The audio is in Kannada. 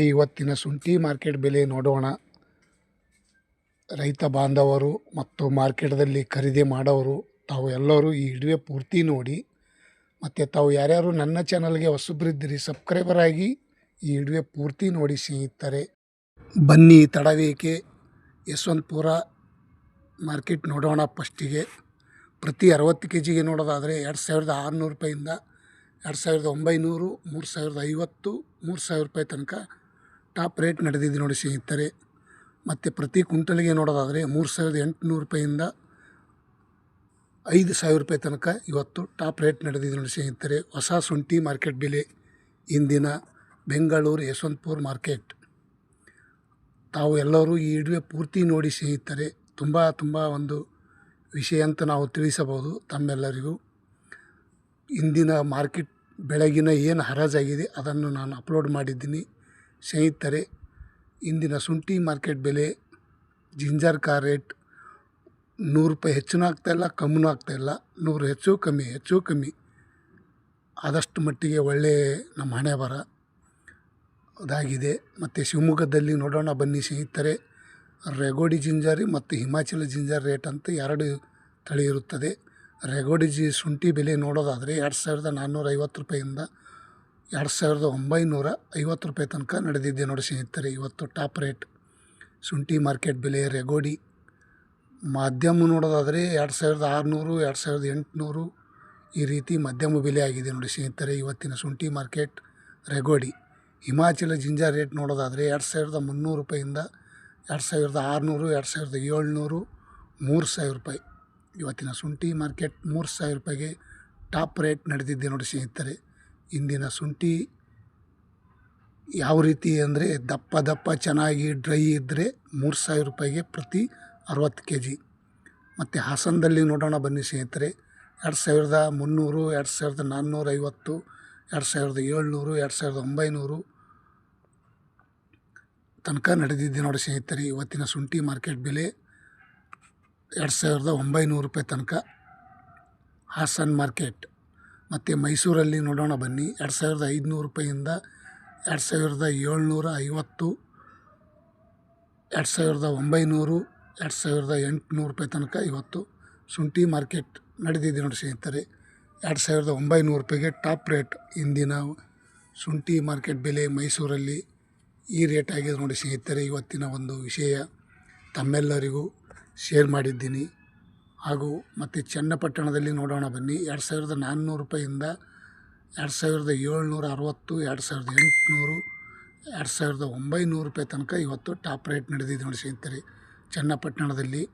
ಇವತ್ತಿನ ಶುಂಠಿ ಮಾರ್ಕೆಟ್ ಬೆಲೆ ನೋಡೋಣ. ರೈತ ಬಾಂಧವರು ಮತ್ತು ಮಾರ್ಕೆಟ್ದಲ್ಲಿ ಖರೀದಿ ಮಾಡೋರು, ತಾವು ಎಲ್ಲರೂ ಈ ಇಡುವೆ ಪೂರ್ತಿ ನೋಡಿ. ಮತ್ತು ತಾವು ಯಾರ್ಯಾರು ನನ್ನ ಚಾನಲ್ಗೆ ಹೊಸಬ್ರಿದ್ದೀರಿ, ಸಬ್ಸ್ಕ್ರೈಬರ್ ಆಗಿ ಈ ಇಡುವೆ ಪೂರ್ತಿ ನೋಡಿ ಸ್ನೇಹಿತರೆ. ಬನ್ನಿ ತಡವೇಕೆ ಯಶವಂತಪುರ ಮಾರ್ಕೆಟ್ ನೋಡೋಣ ಫಸ್ಟಿಗೆ. ಪ್ರತಿ ಅರವತ್ತು ಕೆ ಜಿಗೆ ನೋಡೋದಾದರೆ ಎರಡು ಸಾವಿರದ ಆರುನೂರು ರೂಪಾಯಿಂದ ಎರಡು ಸಾವಿರದ ಒಂಬೈನೂರು, ಮೂರು ಸಾವಿರದ ಐವತ್ತು, ಮೂರು ಸಾವಿರ ರೂಪಾಯಿ ತನಕ ಟಾಪ್ ರೇಟ್ ನಡೆದಿದೆ ನೋಡಿ ಸ್ನೇಹಿತರೆ. ಮತ್ತು ಪ್ರತಿ ಕುಂಟಲಿಗೆ ನೋಡೋದಾದರೆ ಮೂರು ಸಾವಿರದ ಎಂಟುನೂರು ರೂಪಾಯಿಂದ ಐದು ಸಾವಿರ ರೂಪಾಯಿ ತನಕ ಇವತ್ತು ಟಾಪ್ ರೇಟ್ ನಡೆದಿದೆ ನೋಡಿ ಸ್ನೇಹಿತರೆ. ಹೊಸ ಶುಂಠಿ ಮಾರ್ಕೆಟ್ ಬೆಲೆ ಇಂದಿನ ಬೆಂಗಳೂರು ಯಶವಂತಪುರ ಮಾರ್ಕೆಟ್. ತಾವು ಎಲ್ಲರೂ ಈ ಇಡುವೆ ಪೂರ್ತಿ ನೋಡಿ ಸ್ನೇಹಿತರೆ. ತುಂಬ ತುಂಬ ಒಂದು ವಿಷಯ ಅಂತ ನಾವು ತಿಳಿಸಬಹುದು ತಮ್ಮೆಲ್ಲರಿಗೂ. ಇಂದಿನ ಮಾರ್ಕೆಟ್ ಬೆಳಗಿನ ಏನು ಹರಾಜಾಗಿದೆ ಅದನ್ನು ನಾನು ಅಪ್ಲೋಡ್ ಮಾಡಿದ್ದೀನಿ. ಸ್ನೇಹಿತರೆ, ಇಂದಿನ ಶುಂಠಿ ಮಾರ್ಕೆಟ್ ಬೆಲೆ ಜಿಂಜರ್ ಕಾ ರೇಟ್ ನೂರು ರೂಪಾಯಿ ಹೆಚ್ಚೂ ಆಗ್ತಾಯಿಲ್ಲ ಕಮ್ಮಿನೂ ಆಗ್ತಾಯಿಲ್ಲ ನೂರು ಹೆಚ್ಚು, ಕಮ್ಮಿ ಹೆಚ್ಚು, ಕಮ್ಮಿ. ಆದಷ್ಟು ಮಟ್ಟಿಗೆ ಒಳ್ಳೆಯ ನಮ್ಮ ಹಣೆ ಬರ ಅದಾಗಿದೆ ಮತ್ತು ಶಿವಮೊಗ್ಗದಲ್ಲಿ ನೋಡೋಣ ಬನ್ನಿ ಸ್ನೇಹಿತರೆ. ರೆಗೋಡಿ ಜಿಂಜರ್ ಮತ್ತು ಹಿಮಾಚಲ ಜಿಂಜರ್ ರೇಟ್ ಅಂತ ಎರಡು ತಳಿ ಇರುತ್ತದೆ. ರೆಗೋಡಿ ಜಿ ಶುಂಠಿ ಬೆಲೆ ನೋಡೋದಾದರೆ ಎರಡು ಸಾವಿರದ ನಾನ್ನೂರ ಐವತ್ತು ರೂಪಾಯಿಂದ ಎರಡು ಸಾವಿರದ ಒಂಬೈನೂರ ಐವತ್ತು ರೂಪಾಯಿ ತನಕ ನಡೆದಿದ್ದೆ ನೋಡಿ ಸ್ನೇಹಿತರೆ, ಇವತ್ತು ಟಾಪ್ ರೇಟ್. ಶುಂಠಿ ಮಾರ್ಕೆಟ್ ಬೆಲೆ ರೆಗೋಡಿ. ಮಾಧ್ಯಮ ನೋಡೋದಾದರೆ ಎರಡು ಸಾವಿರದ ಆರುನೂರು, ಎರಡು ಸಾವಿರದ ಎಂಟುನೂರು ಈ ರೀತಿ ಮಧ್ಯಮ ಬೆಲೆ ಆಗಿದೆ ನೋಡಿ ಸ್ನೇಹಿತರೆ, ಇವತ್ತಿನ ಶುಂಠಿ ಮಾರ್ಕೆಟ್ ರೆಗೋಡಿ. ಹಿಮಾಚಲ ಜಿಂಜರ್ ರೇಟ್ ನೋಡೋದಾದರೆ ಎರಡು ಸಾವಿರದ ಮುನ್ನೂರು ರೂಪಾಯಿಂದ ಎರಡು ಸಾವಿರದ ಆರುನೂರು, ಎರಡು ಸಾವಿರದ ಏಳ್ನೂರು ಮೂರು ಸಾವಿರ ರೂಪಾಯಿ. ಇವತ್ತಿನ ಶುಂಠಿ ಮಾರ್ಕೆಟ್ ಮೂರು ಸಾವಿರ ರೂಪಾಯಿಗೆ ಟಾಪ್ ರೇಟ್ ನಡೆದಿದ್ದೆ ನೋಡಿ ಸ್ನೇಹಿತರೆ. ಇಂದಿನ ಶುಂಠಿ ಯಾವ ರೀತಿ ಅಂದರೆ ದಪ್ಪ ದಪ್ಪ ಚೆನ್ನಾಗಿ ಡ್ರೈ ಇದ್ದರೆ ಮೂರು ಸಾವಿರ ರೂಪಾಯಿಗೆ ಪ್ರತಿ ಅರವತ್ತು ಕೆ ಜಿ. ಮತ್ತು ಹಾಸನದಲ್ಲಿ ನೋಡೋಣ ಬನ್ನಿ ಸ್ನೇಹಿತರೆ. ಎರಡು ಸಾವಿರದ ಮುನ್ನೂರು, ಎರಡು ಸಾವಿರದ ನಾನ್ನೂರ ಐವತ್ತು, ಎರಡು ಸಾವಿರದ ಏಳ್ನೂರು, ಎರಡು ಸಾವಿರದ ಒಂಬೈನೂರು ತನಕ ನಡೆದಿದ್ದೆ ನೋಡಿ ಸ್ನೇಹಿತರೆ ಇವತ್ತಿನ ಶುಂಠಿ ಮಾರ್ಕೆಟ್ ಬೆಲೆ. ಎರಡು ಸಾವಿರದ ಒಂಬೈನೂರು ರೂಪಾಯಿ ತನಕ ಹಾಸನ್ ಮಾರ್ಕೆಟ್. ಮತ್ತು ಮೈಸೂರಲ್ಲಿ ನೋಡೋಣ ಬನ್ನಿ. ಎರಡು ಸಾವಿರದ ಐದುನೂರು ರೂಪಾಯಿಂದ ಎರಡು ಸಾವಿರದ ಏಳ್ನೂರ ಐವತ್ತು, ಎರಡು ಸಾವಿರದ ಒಂಬೈನೂರು, ಎರಡು ಸಾವಿರದ ಎಂಟುನೂರು ರೂಪಾಯಿ ತನಕ ಇವತ್ತು ಶುಂಠಿ ಮಾರ್ಕೆಟ್ ನಡೆದಿದೆ ನೋಡಿ ಸ್ನೇಹಿತರೆ. ಎರಡು ಸಾವಿರದ ಒಂಬೈನೂರು ರೂಪಾಯಿಗೆ ಟಾಪ್ ರೇಟ್ ಇಂದಿನ ಶುಂಠಿ ಮಾರ್ಕೆಟ್ ಬೆಲೆ ಮೈಸೂರಲ್ಲಿ ಈ ರೇಟ್ ಆಗಿದೆ ನೋಡಿ ಸ್ನೇಹಿತರೆ. ಇವತ್ತಿನ ಒಂದು ವಿಷಯ ತಮ್ಮೆಲ್ಲರಿಗೂ ಶೇರ್ ಮಾಡಿದ್ದೀನಿ. ಹಾಗೂ ಮತ್ತು ಚನ್ನಪಟ್ಟಣದಲ್ಲಿ ನೋಡೋಣ ಬನ್ನಿ. ಎರಡು ಸಾವಿರದ ನಾನ್ನೂರು ರೂಪಾಯಿಂದ ಎರಡು ಸಾವಿರದ ಏಳ್ನೂರ ಅರವತ್ತು, ಎರಡು ಸಾವಿರದ ಎಂಟುನೂರು, ಎರಡು ಸಾವಿರದ ಒಂಬೈನೂರು ರೂಪಾಯಿ ತನಕ ಇವತ್ತು ಟಾಪ್ ರೇಟ್ ನಡೆದಿದೆ ನೋಡಿ ಸ್ನೇಹಿತರೆ. ಚನ್ನಪಟ್ಟಣದಲ್ಲಿ